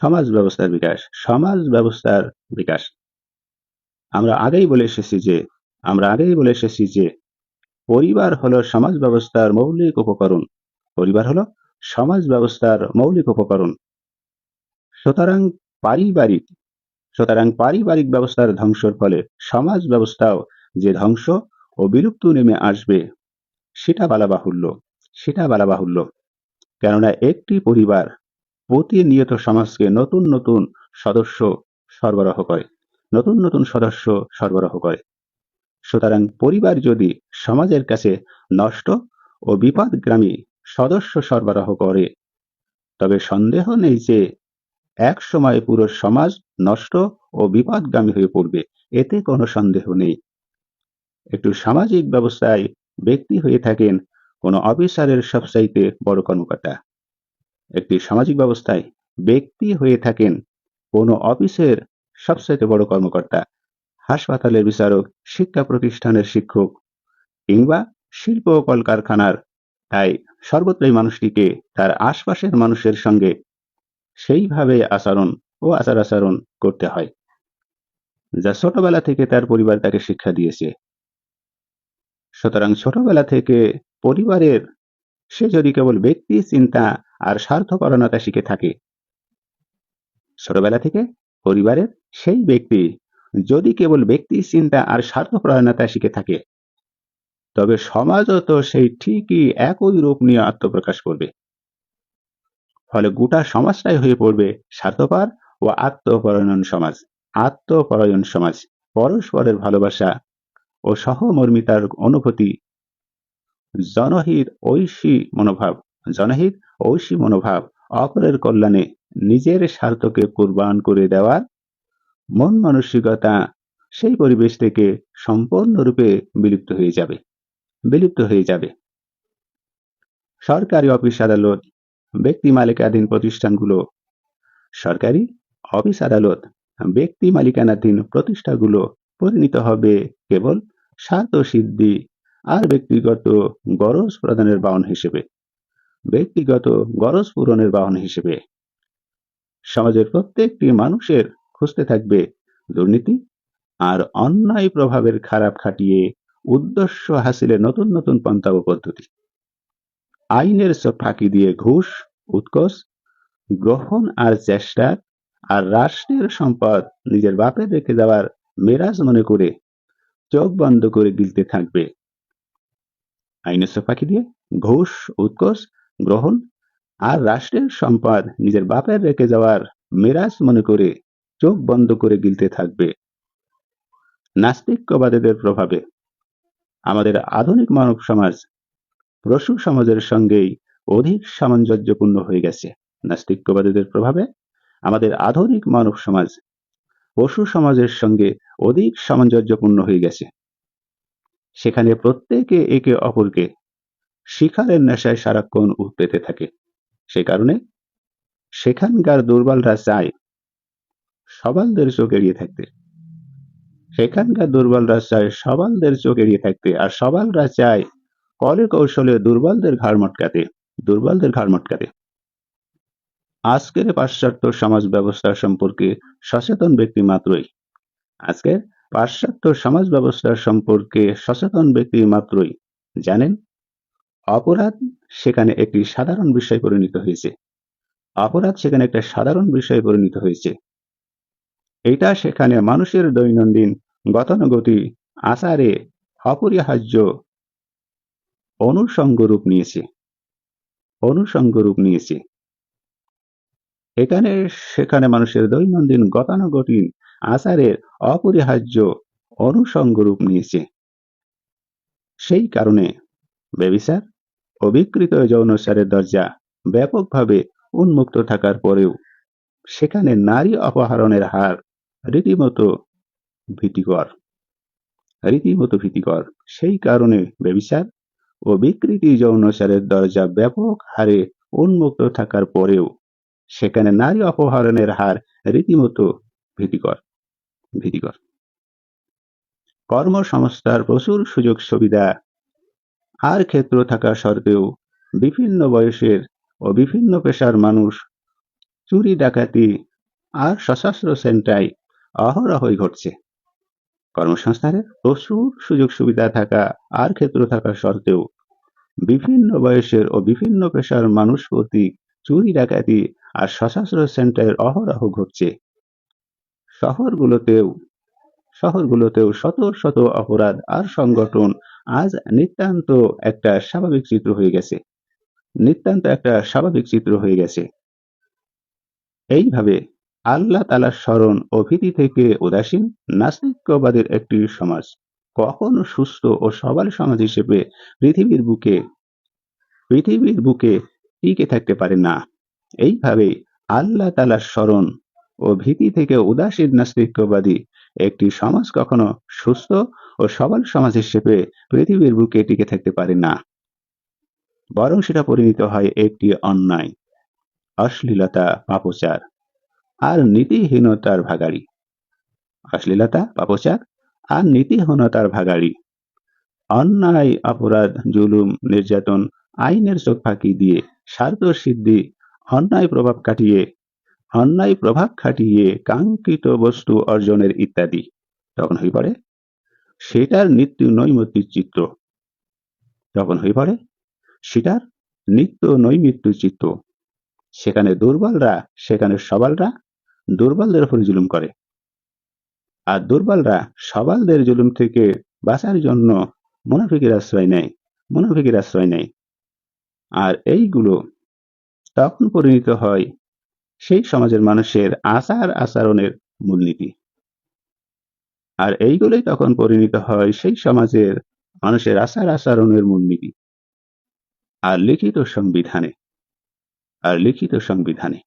সমাজ ব্যবস্থার বিকাশ, সমাজ ব্যবস্থার বিকাশ। আমরা আগেই বলে এসেছি যে, আমরা আগেই বলে এসেছি যে, পরিবার হলো সমাজ ব্যবস্থার মৌলিক উপকরণ। পরিবার হলো সমাজ ব্যবস্থার মৌলিক উপকরণ। সুতরাং পারিবারিক সুতরাং পারিবারিক ব্যবস্থার ধ্বংসের ফলে সমাজ ব্যবস্থাও যে ধ্বংস ও বিলুপ্ত নেমে আসবে, সেটা বলা বাহুল্য সেটা বলা বাহুল্য কেননা একটি পরিবার প্রতিনিয়ত সমাজকে নতুন নতুন সদস্য সরবরাহ করে। নতুন নতুন সদস্য সরবরাহ করে। সুতরাং পরিবার যদি সমাজের কাছে নষ্ট ও বিপদগ্রামী সদস্য সরবরাহ করে, তবে সন্দেহ নেই যে এক সময় পুরো সমাজ নষ্ট ও বিপদগামী হয়ে পড়বে। এতে কোনো সন্দেহ নেই। একটু সামাজিক ব্যবস্থায় ব্যক্তি হয়ে থাকেন কোনো অফিসারের সবচাইতে বড় কর্মকর্তা। একটি সামাজিক ব্যবস্থায় ব্যক্তি হয়ে থাকেন কোনো অফিসের সবচাইতে বড় কর্মকর্তা, হাসপাতালের বিচারক, শিক্ষা প্রতিষ্ঠানের শিক্ষক কিংবা শিল্প কলকারখানার। তাই সর্বত্রই মানুষটিকে তার আশপাশের মানুষের সঙ্গে সেইভাবে আচরণ ও আচার আচরণ করতে হয়। যা ছোটবেলা থেকে তার পরিবার তাকে শিক্ষা দিয়েছে। সুতরাং ছোটবেলা থেকে পরিবারের সে যদি কেবল ব্যক্তি চিন্তা আর স্বার্থপরণতা শিখে থাকে। ছোটবেলা থেকে পরিবারের সেই ব্যক্তি, যদি কেবল ব্যক্তি চিন্তা আর স্বার্থপরায়ণতা শিখে থাকে, তবে সমাজও তো সেই ঠিকই একই রূপ নিয়ে আত্মপ্রকাশ করবে। ফলে গোটা সমাজটাই হয়ে পড়বে স্বার্থপর ও আত্মপরায়ণ সমাজ। আত্মপরায়ণ সমাজ, পরস্পরের ভালোবাসা ও সহমর্মিতার অনুভূতি, জনহিত ঐশী মনোভাব। জনহিত ঐশী মনোভাব অপরের কল্যাণে নিজের স্বার্থকে কুরবান করে দেওয়ার মন মানসিকতা, সেই পরিবেশ থেকে সম্পূর্ণরূপে বিলুপ্ত হয়ে যাবে, বিলুপ্ত হয়ে যাবে। সরকারি অফিস আদালত, ব্যক্তি মালিকাধীন প্রতিষ্ঠানগুলো, সরকারি অফিস আদালত, ব্যক্তি মালিকানাধীন প্রতিষ্ঠানগুলো পরিণত হবে কেবল স্বার্থ সিদ্ধি আর ব্যক্তিগত গরজ প্রদানের বাহন হিসেবে। ব্যক্তিগত গরজ পূরণের বাহন হিসেবে। সমাজের প্রত্যেকটি মানুষের খুঁজতে থাকবে দুর্নীতি আর অন্যায় প্রভাবের খারাপ খাটিয়ে উদ্দেশ্য হাসিলের নতুন নতুন পন্থা ও পদ্ধতি। আইনের ফাঁকি দিয়ে ঘুষ উৎকোষ গ্রহণ আর চেষ্টা আর রাষ্ট্রের সম্পদ নিজের বাপের রেখে দেওয়ার মেরাজ মনে করে চোখ বন্ধ করে গিলতে থাকবে। আইনের চোখ ফাঁকি দিয়ে ঘুষ উৎকোষ গ্রহণ আর রাষ্ট্রের সম্পদ নিজের বাপের রেখে যাওয়ার মেরাজ মনে করে চোখ বন্ধ করে গিলতে থাকবে। নাস্তিক্যবাদীদের প্রভাবে আমাদের আধুনিক মানব সমাজ পশু সমাজের সঙ্গেই অধিক সামঞ্জস্যপূর্ণ হয়ে গেছে। নাস্তিক্যবাদীদের প্রভাবে আমাদের আধুনিক মানব সমাজ পশু সমাজের সঙ্গে অধিক সামঞ্জস্যপূর্ণ হয়ে গেছে। সেখানে প্রত্যেকে একে অপরকে শিকারের নেশায় সারাক্ষণ উৎপেতে থাকে। সে কারণে সেখানকার দুর্বলরা চায় সবালদের চোখ এড়িয়ে থাকতে। সেখানকার দুর্বলরা চায় সবালদের চোখ এড়িয়ে থাকতে আর সবালরা চায় কলে কৌশলে দুর্বলদের ঘাড় মটকাতে, দুর্বলদের ঘাড় মটকাতে। আজকের পাশ্চাত্য সমাজ ব্যবস্থা সম্পর্কে সচেতন ব্যক্তি মাত্রই। আজকের পাশ্চাত্য সমাজ ব্যবস্থা সম্পর্কে সচেতন ব্যক্তি মাত্রই। জানেন অপরাধ সেখানে একটি সাধারণ বিষয় পরিণত হয়েছে। অপরাধ সেখানে একটা সাধারণ বিষয়ে পরিণত হয়েছে। এটা সেখানে মানুষের দৈনন্দিন গতানুগতি আচারে অপরিহার্য অনুষঙ্গ রূপ নিয়েছে। অনুষঙ্গ রূপ নিয়েছে। এখানে সেখানে মানুষের দৈনন্দিন গতানুগতিক আচারের অপরিহার্য অনুষঙ্গ রূপ নিয়েছে। সেই কারণে ব্যবিচার ও বিকৃত যৌনচারের দরজা ব্যাপকভাবে উন্মুক্ত থাকার পরেও সেখানে নারী অপহরণের হার রীতিমতো ভীতিকর। রীতিমতো ভীতিকর। সেই কারণে ব্যবিচার ও বিকৃতি যৌনচারের দরজা ব্যাপক হারে উন্মুক্ত থাকার পরেও সেখানে নারী অপহরণের হার রীতিমতো ভীতিকর ভীতিকর। কর্মসংস্থার প্রচুর সুযোগ সুবিধা আর ক্ষেত্র থাকা সত্ত্বেও বিভিন্ন বয়সের ও বিভিন্ন পেশার মানুষ চুরি, ডাকাতি আর সশস্ত্র ছিনতাই অহরহই ঘটছে। কর্মসংস্থানের প্রচুর সুযোগ সুবিধা থাকা আর ক্ষেত্র থাকা সত্ত্বেও বিভিন্ন বয়সের ও বিভিন্ন পেশার মানুষ প্রতি চুরি, ডাকাতি আর সশস্ত্র ছিনতাইয়ের অহরহ ঘটছে। শহরগুলোতেও শহরগুলোতেও শত শত অপরাধ আর সংগঠন আজ নিতান্ত একটা স্বাভাবিক চিত্র হয়ে গেছে। নিতান্ত একটা স্বাভাবিক চিত্র হয়ে গেছে। এইভাবে আল্লাহ তালার স্মরণ ও ভীতি থেকে উদাসীন নাস্তিক্যবাদের একটি সমাজ কখনো সুস্থ ও সবল সমাজ হিসেবে পৃথিবীর বুকে পৃথিবীর বুকে টিকে থাকতে পারে না। এইভাবে আল্লাহ তালার স্মরণ ও ভীতি থেকে উদাসীন নাস্তিক্যবাদী একটি সমাজ কখনো সুস্থ ও সবল সমাজ হিসেবে পৃথিবীর বুকে টিকে থাকতে পারে না। বরং সেটা পরিণত হয় একটি অন্যায়, অশ্লীলতা, পাপচার আর নীতিহীনতার ভাগাড়ি। অশ্লীলতা, পাপচার আর নীতিহীনতার ভাগাড়ি। অন্যায়, অপরাধ, জুলুম, নির্যাতন, আইনের চোখ ফাঁকি দিয়ে স্বার্থ সিদ্ধি, অন্যায় প্রভাব কাটিয়ে অন্যায় প্রভাব খাটিয়ে কাঙ্ক্ষিত বস্তু অর্জনের ইত্যাদি। তখন হয়ে পড়ে সেটার নিত্য নৈমিত্তিক চিত্র। তখন হয়ে পড়ে, সেটার নিত্য নৈমিত্য চিত্র। সেখানে দুর্বলরা, সেখানে সবালরা, দুর্বলদের উপর জুলুম করে। আর দুর্বলরা সবালদের জুলুম থেকে বাঁচার জন্য মুনাফিকের আশ্রয় নেয়, মুনাফিকের আশ্রয় নেয়। আর এইগুলো তখন পরিণত হয় সেই সমাজের মানুষের আচার আচরণের মূলনীতি। আর এইগুলোই তখন পরিণত হয় সেই সমাজের মানুষের আচার আচরণের মূলনীতি। আর লিখিত সংবিধানে, আর লিখিত সংবিধানে